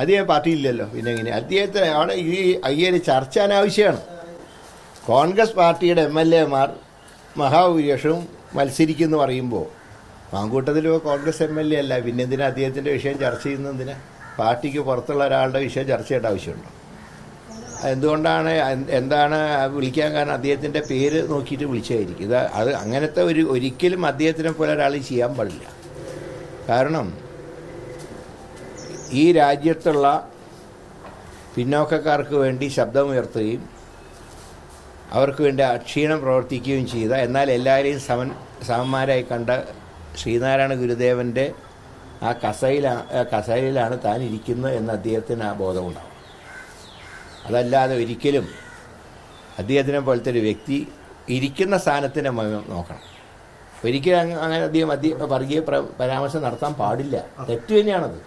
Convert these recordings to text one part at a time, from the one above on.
അദ്ദേഹം പാർട്ടിയില്ലല്ലോ. പിന്നെ എങ്ങനെ അദ്ദേഹത്തിന് അവിടെ ഈ അയ്യര് ചർച്ച അനാവശ്യമാണ്. കോൺഗ്രസ് പാർട്ടിയുടെ എം എൽ എമാർ മഹാഭൂരിപക്ഷവും മത്സരിക്കുമെന്ന് പറയുമ്പോൾ Mankoottathil Congress M L A അല്ല. പിന്നെ എന്തിനാ അദ്ദേഹത്തിന്റെ വിഷയം ചർച്ച ചെയ്യുന്നതിന് പാർട്ടിക്ക് പുറത്തുള്ള ഒരാളുടെ വിഷയം ചർച്ച ചെയ്യേണ്ട ആവശ്യമുണ്ടോ? എന്തുകൊണ്ടാണ് എന്താണ് വിളിക്കാൻ കാരണം അദ്ദേഹത്തിന്റെ പേര് നോക്കിയിട്ട് വിളിച്ചായിരിക്കും ഇത് അത് അങ്ങനത്തെ ഒരു ഒരിക്കലും അദ്ദേഹത്തിനെ പോലെ ഒരാൾ ചെയ്യാൻ പാടില്ല. കാരണം ഈ രാജ്യത്തുള്ള പിന്നോക്കക്കാർക്ക് വേണ്ടി ശബ്ദമുയർത്തുകയും അവർക്ക് വേണ്ടി അക്ഷീണം പ്രവർത്തിക്കുകയും ചെയ്ത എന്നാൽ എല്ലാവരെയും സമൻ സമന്മാരായി കണ്ട ശ്രീനാരായണ ഗുരുദേവന്റെ ആ കസയിലാണ് കസയിലാണ് താൻ ഇരിക്കുന്നത് എന്ന് അദ്ദേഹത്തിന് ആ ബോധമുണ്ടാവും. അതല്ലാതെ ഒരിക്കലും അദ്ദേഹത്തിനെ പോലത്തെ ഒരു വ്യക്തി ഇരിക്കുന്ന സ്ഥാനത്തിനെ നോക്കണം. ഒരിക്കലും അങ്ങ് അങ്ങനെ അധികം അധികം വർഗീയ പരാമർശം നടത്താൻ പാടില്ല. തെറ്റ് തന്നെയാണത്.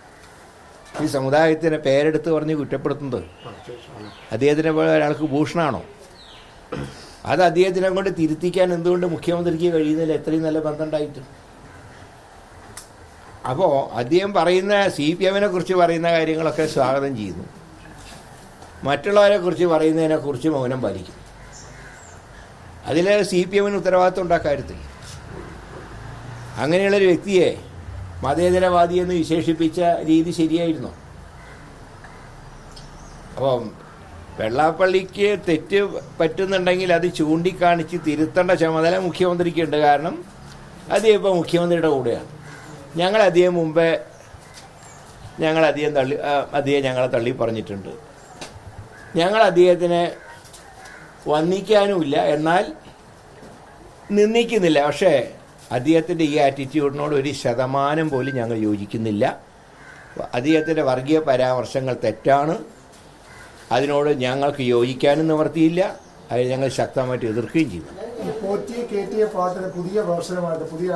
ഈ സമുദായത്തിനെ പേരെടുത്ത് പറഞ്ഞ് കുറ്റപ്പെടുത്തുന്നത്. അദ്ദേഹത്തിനെ പോലെ ഒരാൾക്ക് ഭൂഷണമാണോ അത് അദ്ദേഹത്തിനെ കൊണ്ട് തിരുത്തിക്കാൻ എന്തുകൊണ്ട് മുഖ്യമന്ത്രിക്ക് കഴിയുന്നില്ല? എത്രയും നല്ല ബന്ധമുണ്ടായിട്ട് അപ്പോൾ അദ്ദേഹം പറയുന്ന സി പി എമ്മിനെ കുറിച്ച് പറയുന്ന കാര്യങ്ങളൊക്കെ സ്വാഗതം ചെയ്യുന്നു. മറ്റുള്ളവരെ കുറിച്ച് പറയുന്നതിനെ കുറിച്ച് മൗനം പാലിക്കും. അതിൽ സി പി എമ്മിന് ഉത്തരവാദിത്വം ഉണ്ടാക്കാരുത്തില്ല അങ്ങനെയുള്ളൊരു വ്യക്തിയെ മതേതരവാദി എന്ന് വിശേഷിപ്പിച്ച രീതി ശരിയായിരുന്നു. അപ്പം വെള്ളാപ്പള്ളിക്ക് തെറ്റ് പറ്റുന്നുണ്ടെങ്കിൽ അത് ചൂണ്ടിക്കാണിച്ച് തിരുത്തേണ്ട ചുമതല മുഖ്യമന്ത്രിക്കുണ്ട്. കാരണം അദ്ദേഹം ഇപ്പോൾ മുഖ്യമന്ത്രിയുടെ കൂടെയാണ്. ഞങ്ങൾ അധികം മുമ്പേ ഞങ്ങൾ അധികം തള്ളി അധികം ഞങ്ങളെ തള്ളി പറഞ്ഞിട്ടുണ്ട്. ഞങ്ങൾ അദ്ദേഹത്തിനെ വന്നിക്കാനുമില്ല എന്നാൽ നിന്ദിക്കുന്നില്ല. പക്ഷേ അദ്ദേഹത്തിന്റെ ഈ ആറ്റിറ്റ്യൂഡിനോട് ഒരു ശതമാനം പോലും ഞങ്ങൾ യോജിക്കുന്നില്ല. അദ്ദേഹത്തിന്റെ വർഗീയ പരാമർശങ്ങൾ തെറ്റാണ്. അതിനോട് ഞങ്ങൾക്ക് യോജിക്കാനും നിവർത്തിയില്ല. അത് ഞങ്ങൾ ശക്തമായിട്ട് എതിർക്കുകയും ചെയ്തു. പോറ്റി കയറ്റിയ പാട്ടിന് പുതിയ വേർഷനുമായിട്ട് പുതിയ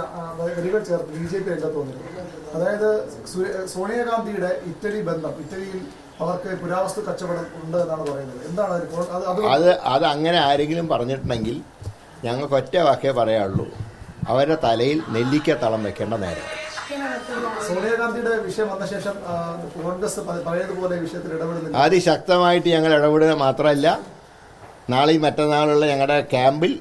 വരികൾ ചേർത്ത് ബി ജെ പി രംഗത്ത് വന്നിട്ടുണ്ട് അതായത് സോണിയാഗാന്ധിയുടെ ഇറ്റലി ബന്ധം ഇറ്റലിയിൽ അവർക്ക് പുരാവസ്തു കച്ചവടം ഉണ്ട് എന്നാണ് പറയുന്നത്. എന്താണ് അത് അത് അങ്ങനെ ആരെങ്കിലും പറഞ്ഞിട്ടുണ്ടെങ്കിൽ ഞങ്ങൾക്ക് ഒറ്റ വാക്കേ പറയാനുള്ളൂ. അവരുടെ തലയിൽ നെല്ലിക്ക തളം വെക്കേണ്ട നേരം. സോണിയാഗാന്ധിയുടെ വിഷയം വന്ന ശേഷം കോൺഗ്രസ് പഴയതുപോലെ വിഷയത്തിൽ ഇടപെടുന്നില്ല. അതിശക്തമായിട്ട് ഞങ്ങൾ ഇടപെടുക മാത്രമല്ല നാളെയും മറ്റന്നാളുള്ള ഞങ്ങളുടെ ക്യാമ്പിൽ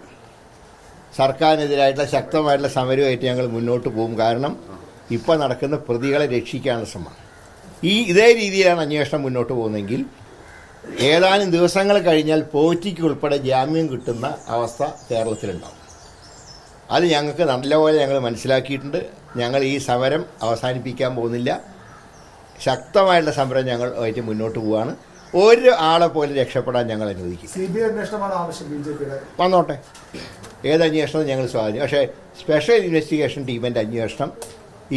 സർക്കാരിനെതിരായിട്ടുള്ള ശക്തമായിട്ടുള്ള സമരവുമായിട്ട് ഞങ്ങൾ മുന്നോട്ട് പോകും. കാരണം ഇപ്പോൾ നടക്കുന്ന പ്രതികളെ രക്ഷിക്കാനുള്ള ശ്രമം. ഈ ഇതേ രീതിയിലാണ് അന്വേഷണം മുന്നോട്ട് പോകുന്നതെങ്കിൽ ഏതാനും ദിവസങ്ങൾ കഴിഞ്ഞാൽ പോറ്റിക്ക് ഉൾപ്പെടെ ജാമ്യം കിട്ടുന്ന അവസ്ഥ കേരളത്തിലുണ്ടാവും. അത് ഞങ്ങൾക്ക് നല്ലപോലെ ഞങ്ങൾ മനസ്സിലാക്കിയിട്ടുണ്ട്. ഞങ്ങൾ ഈ സമരം അവസാനിപ്പിക്കാൻ പോകുന്നില്ല. ശക്തമായിട്ടുള്ള സമരം ഞങ്ങൾ ആയിട്ട് മുന്നോട്ട് പോവുകയാണ് ഒരു ആളെ പോലും രക്ഷപ്പെടാൻ ഞങ്ങൾ അനുവദിക്കും സി ബി ഐ അന്വേഷണമാണ് ആവശ്യം ബി ജെ പിയുടെ വന്നോട്ടെ. ഏത് അന്വേഷണം ഞങ്ങൾ സ്വാധീനം പക്ഷേ സ്പെഷ്യൽ ഇൻവെസ്റ്റിഗേഷൻ ടീമിന്റെ അന്വേഷണം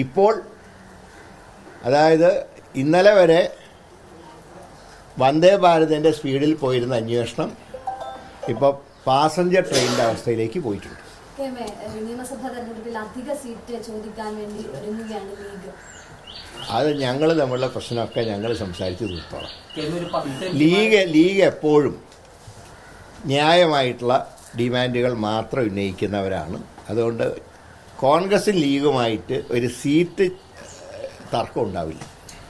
ഇപ്പോൾ അതായത് ഇന്നലെ വരെ വന്ദേ ഭാരതിന്റെ സ്പീഡിൽ പോയിരുന്ന അന്വേഷണം ഇപ്പോൾ പാസഞ്ചർ ട്രെയിനിന്റെ അവസ്ഥയിലേക്ക് പോയിട്ടുണ്ട്. നിയമസഭാ തെരഞ്ഞെടുപ്പിൽ അധിക സീറ്റ് ചോദിക്കാൻ വേണ്ടി ഒരുങ്ങുകയാണ് ലീഗ്. അത് ഞങ്ങൾ തമ്മിലുള്ള പ്രശ്നമൊക്കെ ഞങ്ങൾ സംസാരിച്ച് തീർത്തോളാം. ലീഗ് ലീഗ് എപ്പോഴും ന്യായമായിട്ടുള്ള ഡിമാൻഡുകൾ മാത്രം ഉന്നയിക്കുന്നവരാണ്. അതുകൊണ്ട് കോൺഗ്രസും ലീഗുമായിട്ട് ഒരു സീറ്റ് തർക്കം ഉണ്ടാവില്ല.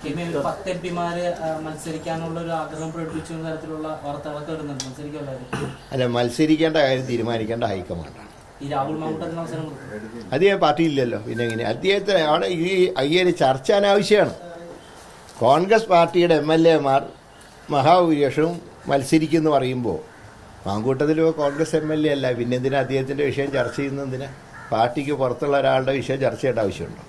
കേരളം ഒരു പത്ത് എം പിമാര് മത്സരിക്കാനുള്ള ഒരു ആഗ്രഹം പ്രകടിപ്പിച്ച തരത്തിലുള്ള വാർത്തകളൊക്കെ വരുന്നുണ്ട്. മത്സരിക്കുള്ളവര് അല്ല മത്സരിക്കേണ്ട കാര്യം തീരുമാനിക്കേണ്ട ഹൈക്കമാൻഡാണ്. ഈ രാഹുൽ മാങ്കൂട്ടത്തിന് പാർട്ടിയില്ലല്ലോ. പിന്നെ എങ്ങനെ? അദ്ദേഹത്തിന് അവിടെ ഈ അയ്യര് ചർച്ച അനാവശ്യമാണ്. കോൺഗ്രസ് പാർട്ടിയുടെ എം എൽ എമാർ മഹാഭൂരിപക്ഷവും മത്സരിക്കുന്നു പറയുമ്പോൾ Mankoottathil Congress M L A അല്ല. പിന്നെന്തിനാ അദ്ദേഹത്തിന്റെ വിഷയം ചർച്ച ചെയ്യുന്നതിന് പാർട്ടിക്ക് പുറത്തുള്ള ഒരാളുടെ വിഷയം ചർച്ച ചെയ്യേണ്ട ആവശ്യമുണ്ടോ?